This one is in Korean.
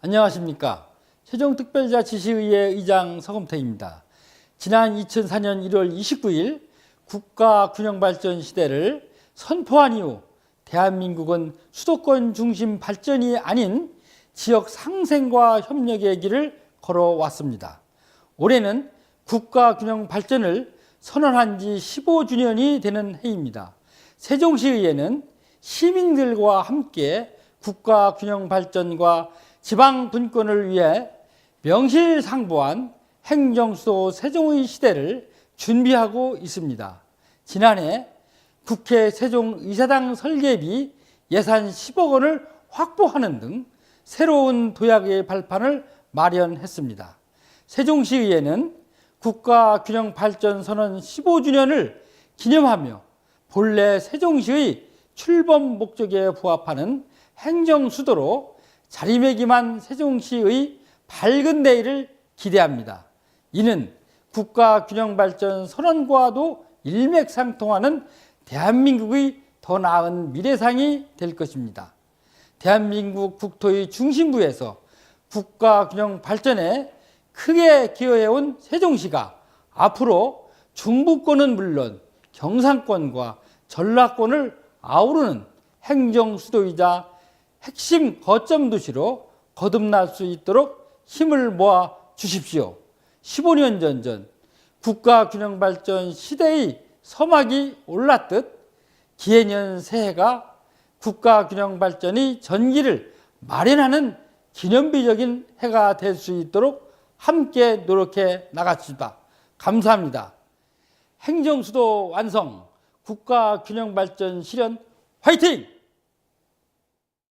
안녕하십니까. 세종특별자치시의회 의장 서금태입니다. 지난 2004년 1월 29일 국가균형발전 시대를 선포한 이후 대한민국은 수도권 중심 발전이 아닌 지역 상생과 협력의 길을 걸어왔습니다. 올해는 국가균형 발전을 선언한 지 15주년이 되는 해입니다. 세종시의회는 시민들과 함께 국가균형 발전과 지방 분권을 위해 명실상부한 행정수도 세종의 시대를 준비하고 있습니다. 지난해 국회 세종의사당 설계비 예산 10억 원을 확보하는 등 새로운 도약의 발판을 마련했습니다. 세종시의회는 국가균형 발전 선언 15주년을 기념하며 본래 세종시의 출범 목적에 부합하는 행정수도로 자리매김한 세종시의 밝은 내일을 기대합니다. 이는 국가 균형 발전 선언과도 일맥상통하는 대한민국의 더 나은 미래상이 될 것입니다. 대한민국 국토의 중심부에서 국가 균형 발전에 크게 기여해온 세종시가 앞으로 중부권은 물론 경상권과 전라권을 아우르는 행정 수도이자 핵심 거점 도시로 거듭날 수 있도록 힘을 모아 주십시오. 15년 전전 국가균형발전 시대의 서막이 올랐듯 기해년 새해가 국가균형발전의 전기를 마련하는 기념비적인 해가 될 수 있도록 함께 노력해 나갑시다. 감사합니다. 행정수도 완성, 국가균형발전 실현 화이팅!